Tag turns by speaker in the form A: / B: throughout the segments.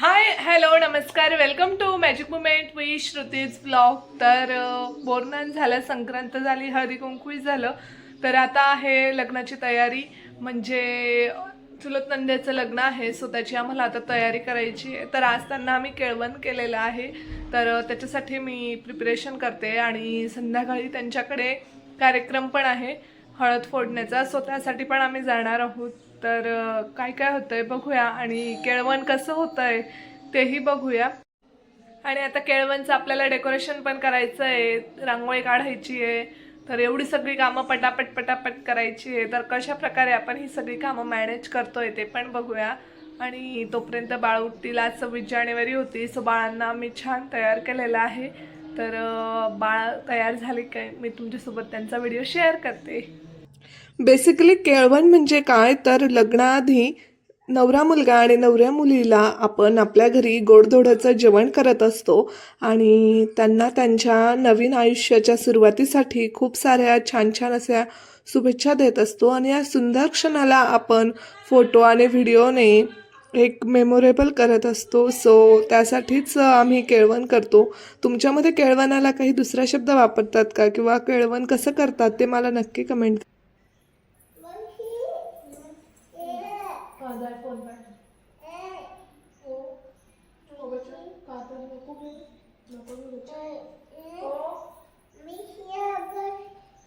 A: हाय hello नमस्कार. Welcome to magic moment we Shruti's blog तर अ, बोरनान झालं संक्रांत झाली हळदी झालं. तर आता आहे लग्नाची तयारी. म्हणजे चुलत नंद्याचं लग्न आहे सो त्याची आम्हाला आता तयारी करायची आहे. तर आज त्यांना आम्ही केळवण केलेलं आहे. तर त्याच्यासाठी मी प्रिपरेशन करते आणि संध्याकाळी त्यांच्याकडे कार्यक्रम पण आहे हळद फोडण्याचा. सो त्यासाठी पण आम्ही जाणार आहोत. तर काय काय काय होतंय बघूया. आणि केळवण कसं होतंय तेही बघूया. आणि आता केळवणचं आपल्याला डेकोरेशन पण करायचं आहे रांगोळी काढायची आहे तर एवढी सगळी कामं पटापट पटापट करायची आहे तर कशा प्रकारे आपण ही सगळी कामं मॅनेज करतोय ते पण बघूया. आणि तोपर्यंत बाळ उठतील आज सव्वीस जानेवारी होती सो बाळांना आम्ही छान तयार केलेलं आहे. तर बाळ तयार झाले काय मी तुमच्यासोबत त्यांचा व्हिडिओ शेअर करते. बेसिकली केळवण म्हणजे काय? तर लग्नाआधी नवरा मुलगा आणि नवऱ्या मुलीला आपण आपल्या घरी गोडधोडाचं जेवण करत असतो. आणि त्यांना त्यांच्या नवीन आयुष्याच्या सुरुवातीसाठी खूप साऱ्या छान छान अशा शुभेच्छा देत असतो. आणि या सुंदर क्षणाला आपण फोटो आणि व्हिडिओने एक मेमोरेबल करत असतो. सो त्यासाठीच आम्ही केळवण करतो. तुमच्यामध्ये केळवणाला काही दुसरा शब्द वापरतात का? किंवा केळवण कसं करतात ते मला नक्की कमेंट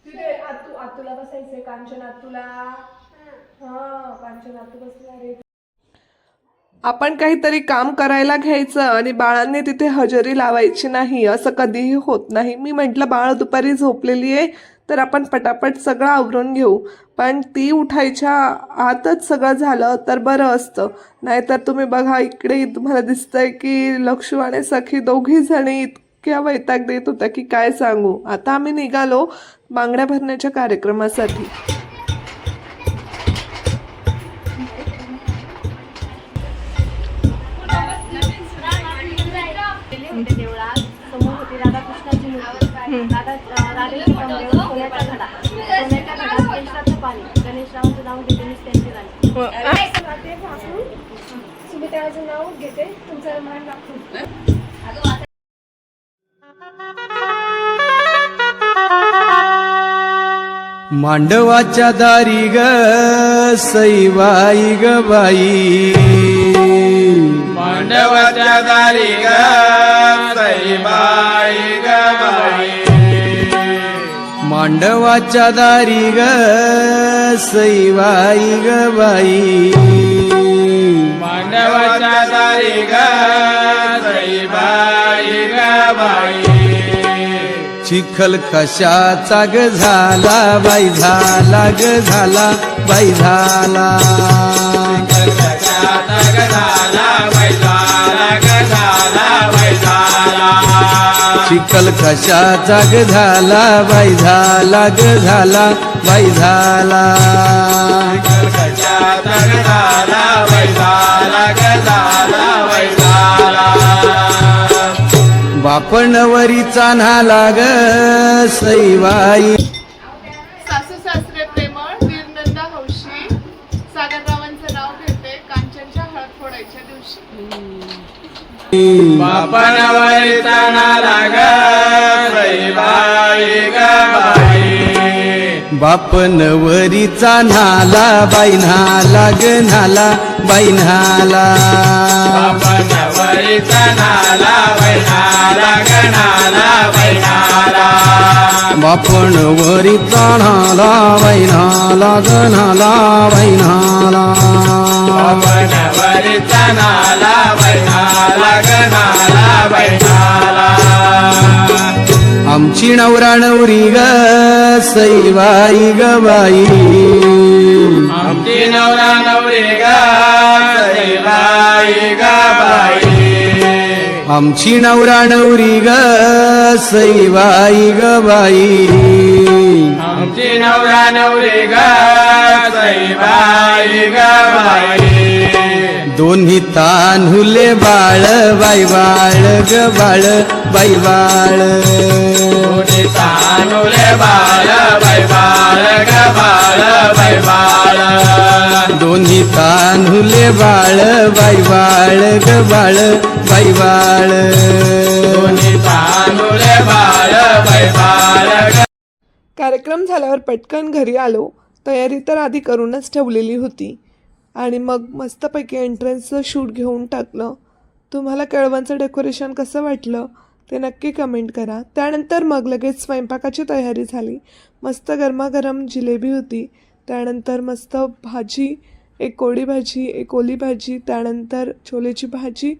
A: तिथे आतू आतूला बसायचंय कांचन आतूला. हा कांचन आतू बसला रे. आपण काहीतरी काम करायला घ्यायचं आणि बाळांनी तिथे हजेरी लावायची नाही असं कधीही होत नाही. मी म्हटलं बाळ दुपारी झोपलेली आहे तर आपण पटापट सगळं आवरून घेऊ. पण ती उठायच्या आतच सगळं झालं तर बरं असतं. नाहीतर तुम्ही बघा इकडे तुम्हाला दिसतंय की लक्षू आणि सखी दोघी जणी इतक्या वैताग देत होत्या की काय सांगू? आता आम्ही निघालो बांगड्या भरण्याच्या कार्यक्रमासाठी.
B: देवळात समोर होती मूर्ती राधेची सोन्याचा घडा सोन्याच्या गणेशराचं पाणी गणेशरावांचं नाव घेते मी त्यांची राणी सुमित्राचं नाव घेते तुमचं मान दाखवून
C: मांडवाच्या दारी ग सईबाई ग बाई.
D: मांडवाच्या दारी ग सईबाई.
C: मांडवाच्या दारी ग सईबाई ग बाई.
D: मांडवाच्या दारी ग सईबाई ग बाई.
C: चिखल कशाचा ग झाला बाई झाला ग झाला बाई झाला. चिखल कशाचा ग झाला बाई झाला ग झाला बाई झाला.
D: कशाचा ग झाला ग
C: बापणवरीचा नाला ग सईबाई.
D: बापन वैताना लाग ग बाई
C: बापणवरीचा नाला बाई. नाला ग नाला बाई नाला
D: बापन वैतानाला बैनाला गणाला बैनाला
C: बापणवरीचा नाला बाई नाला ग नाला बाई नाला
D: बापन वैतानाला बैनाला गणाला बैनाला
C: आमची नवरा नवरी ग सईबाई ग बाई.
D: आमची नवरा नवरी ग
C: आमची नवरा नवरी ग सईबाई ग बाई.
D: आमची नवरा नवरी ग सईबाई ग बाई.
C: दोन्ही तान्हुले बाळ बाई बाळ ग बाळ बाई बाळ.
D: दोन्ही तानुले बाळ बाई बाळ ग बाळ बाई बाळ.
C: दोन्ही तान्हुले बाळ बाई बाळ ग बाळ बाई बाळ.
D: दोन्ही तानुले
A: कार्यक्रम झाल्यावर पटकन घरी आलो. तयारी तर आधी करूनच ठेवलेली होती. आणि मग मस्तपैकी एंट्रन्सचं शूट घेऊन टाकलं. तुम्हाला केळवणचं डेकोरेशन कसं वाटलं ते नक्की कमेंट करा. त्यानंतर मग लगेच स्वयंपाकाची तयारी झाली. मस्त गरमागरम जिलेबी होती. त्यानंतर मस्त भाजी एक कोळी भाजी एक ओली भाजी त्यानंतर छोलेची भाजी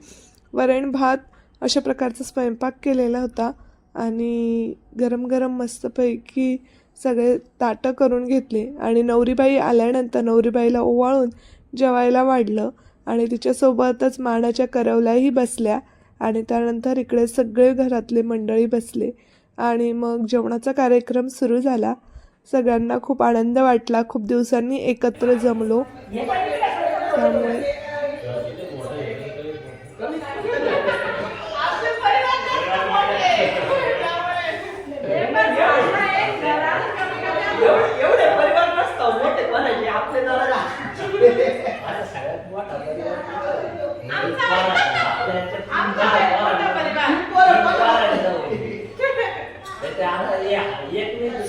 A: वरण भात अशा प्रकारचा स्वयंपाक केलेला होता. आणि गरम गरम मस्तपैकी सगळे ताटं करून घेतले. आणि नवरीबाई आल्यानंतर नवरीबाईला ओवाळून जेवायला वाढलं आणि तिच्यासोबतच मानाच्या करवल्याही बसल्या आणि त्यानंतर इकडे सगळे घरातले मंडळी बसले आणि मग जेवणाचा कार्यक्रम सुरू झाला. सगळ्यांना खूप आनंद वाटला. खूप दिवसांनी एकत्र जमलो. त्यामुळे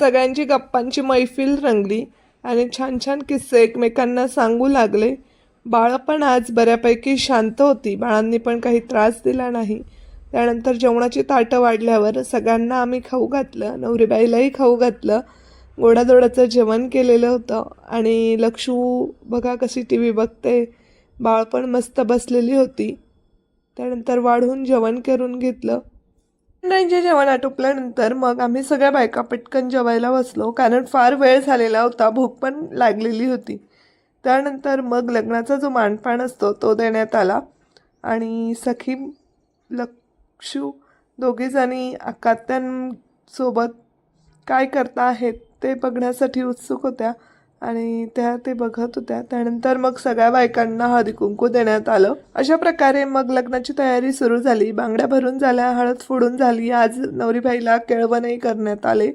A: सगळ्यांची गप्पांची मैफिल रंगली आणि छान छान किस्से एकमेकांना सांगू लागले. बाळं पण आज बऱ्यापैकी शांत होती. बाळांनी पण काही त्रास दिला नाही. त्यानंतर जेवणाची ताटं वाढल्यावर सगळ्यांना आम्ही खाऊ घातलं. नवरीबाईलाही खाऊ घातलं. गोडाधोडाचं जेवण केलेलं होतं. आणि लक्षू बघा कशी टी व्ही बघते. बाळ पण मस्त बसलेली होती. त्यानंतर वाढून जेवण करून घेतलं. जे जेवण आटोपल्यानंतर मग आम्ही सगळ्या बायका पटकन जेवायला बसलो. कारण फार वेळ झालेला होता भूक पण लागलेली होती. त्यानंतर मग लग्नाचा जो मानपान असतो तो देण्यात आला. आणि सखी लक्षू दोघीजणी अकात्यांसोबत काय करता आहेत ते बघण्यासाठी उत्सुक होत्या. आणि त्या ते बघत होत्या. त्यानंतर मग सगळ्या बायकांना हळदी कुंकू देण्यात आलं. अशा प्रकारे मग लग्नाची तयारी सुरू झाली. बांगड्या भरून झाल्या हळद फोडून झाली. आज नवरीबाईला केळवणही करण्यात आले.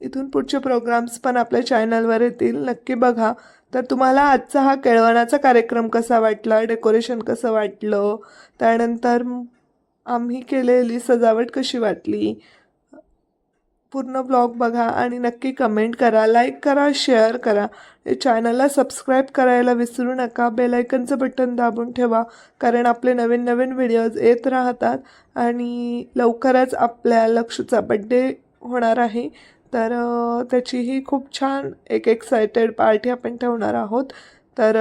A: इथून पुढचे प्रोग्राम्स पण आपल्या चॅनलवर येतील. नक्की बघा. तर तुम्हाला आजचा हा केळवणाचा कार्यक्रम कसा वाटला? डेकोरेशन कसं वाटलं? त्यानंतर आम्ही केलेली सजावट कशी वाटली? पूर्ण ब्लॉग बघा आणि नक्की कमेंट करा लाईक करा शेअर करा. चॅनलला सबस्क्राईब करायला विसरू नका. बेलायकनचं बटन दाबून ठेवा कारण आपले नवीन नवीन व्हिडिओज येत राहतात आणि लवकरच आपल्या लक्षचा बड्डे होणार आहे. तर त्याचीही खूप छान एक एक्सायटेड पार्टी आपण ठेवणार आहोत. तर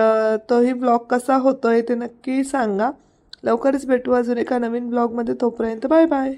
A: तोही ब्लॉग कसा होतो आहे ते नक्की सांगा. लवकरच भेटू अजून एका नवीन ब्लॉगमध्ये तोपर्यंत बाय बाय